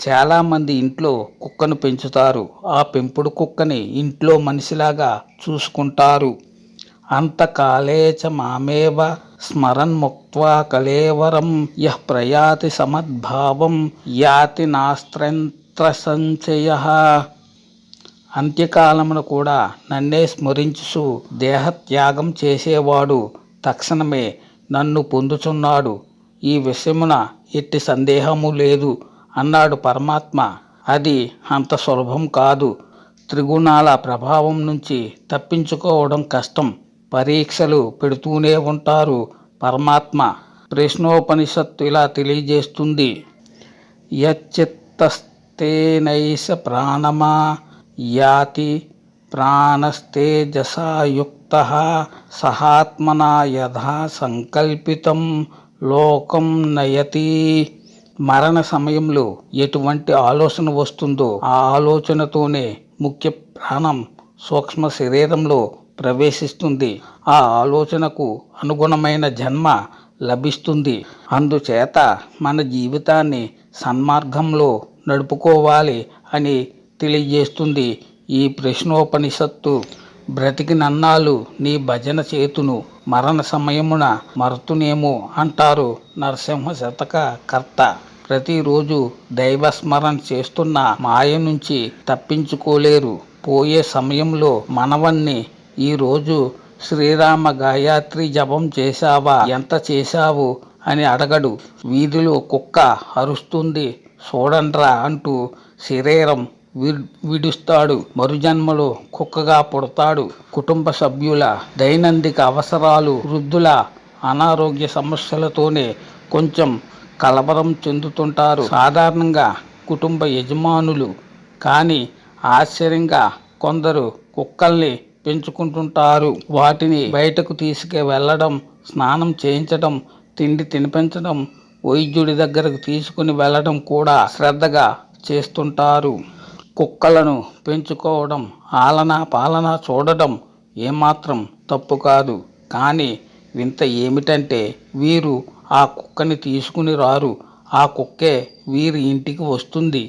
చాలామంది ఇంట్లో కుక్కను పెంచుతారు. ఆ పెంపుడు కుక్కని ఇంట్లో మనిషిలాగా చూసుకుంటారు. అంతకాలే చ మామేవ స్మరన్ ముక్వా కలేవరం యః ప్రయాతి సమద్భావం యాతి నాస్త్రంత్ర సంచయ అంత్యకాలమున కూడా నన్నే స్మరించుసు దేహత్యాగం చేసేవాడు తక్షణమే నన్ను పొందుచున్నాడు. ఈ విషయమున ఎట్టి సందేహము లేదు. అన్నాడు పరమాత్మ. అది అంత సులభం కాదు. త్రిగుణాల ప్రభావం నుంచి తప్పించుకోవడం కష్టం. పరీక్షలు పెడుతూనే ఉంటారు పరమాత్మ. ప్రశ్నోపనిషత్తు ఇలా తెలియజేస్తుంది. యచ్చిత్తస్తేనైష ప్రాణమా యాతి ప్రాణస్తేజసాయుక్త సహాత్మనా యథా సంకల్పితం లోకం నయతి. మరణ సమయంలో ఎటువంటి ఆలోచన వస్తుందో ఆ ఆలోచనతోనే ముఖ్య ప్రాణం సూక్ష్మ శరీరంలో ప్రవేశిస్తుంది. ఆ ఆలోచనకు అనుగుణమైన జన్మ లభిస్తుంది. అందుచేత మన జీవితాన్ని సన్మార్గంలో నడుపుకోవాలి అని తెలియజేస్తుంది ఈ ప్రశ్నోపనిషత్తు. బ్రతికినన్నాళ్ళు నీ భజన చేతును మరణ సమయమున మరుతునేమో అంటారు నరసింహ శతక కర్త ప్రతిరోజు దైవస్మరణ చేస్తున్న మాయ నుంచి తప్పించుకోలేరు. పోయే సమయంలో మనవన్ని ఈరోజు శ్రీరామ గాయత్రి జపం చేశావా? ఎంత చేశావు? అని అడగడు. వీధిలో కుక్క అరుస్తుంది. చూడండ్రా అంటూ శరీరం విడుస్తాడు. మరుజన్మలో కుక్కగా పుడతాడు. కుటుంబ సభ్యుల దైనందిక అవసరాలు వృద్ధుల అనారోగ్య సమస్యలతోనే కొంచెం కలవరం చెందుతుంటారు. సాధారణంగా కుటుంబ యజమానులు కానీ ఆశ్చర్యంగా కొందరు కుక్కల్ని పెంచుకుంటుంటారు. వాటిని బయటకు తీసుకు వెళ్ళడం స్నానం చేయించడం తిండి తినిపించడం వైద్యుడి దగ్గరకు తీసుకుని వెళ్ళడం కూడా శ్రద్ధగా చేస్తుంటారు. కుక్కలను పెంచుకోవడం ఆలనా పాలన చూడడం ఏమాత్రం తప్పు కాదు. కానీ వింత ఏమిటంటే వీరు ఆ కుక్కని తీసుకుని రారు. ఆ కుక్కే వీరి ఇంటికి వస్తుంది.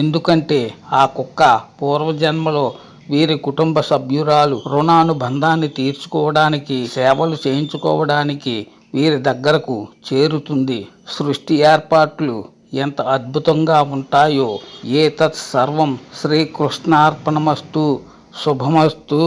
ఎందుకంటే ఆ కుక్క పూర్వజన్మలో వీరి కుటుంబ సభ్యురాలు రుణానుబంధాన్ని తీర్చుకోవడానికి సేవలు చేయించుకోవడానికి వీరి దగ్గరకు చేరుతుంది. సృష్టి ఏర్పాట్లు ఎంత అద్భుతంగా ఉంటాయో ఏతత్ సర్వం శ్రీకృష్ణార్పణమస్తు శుభమస్తు.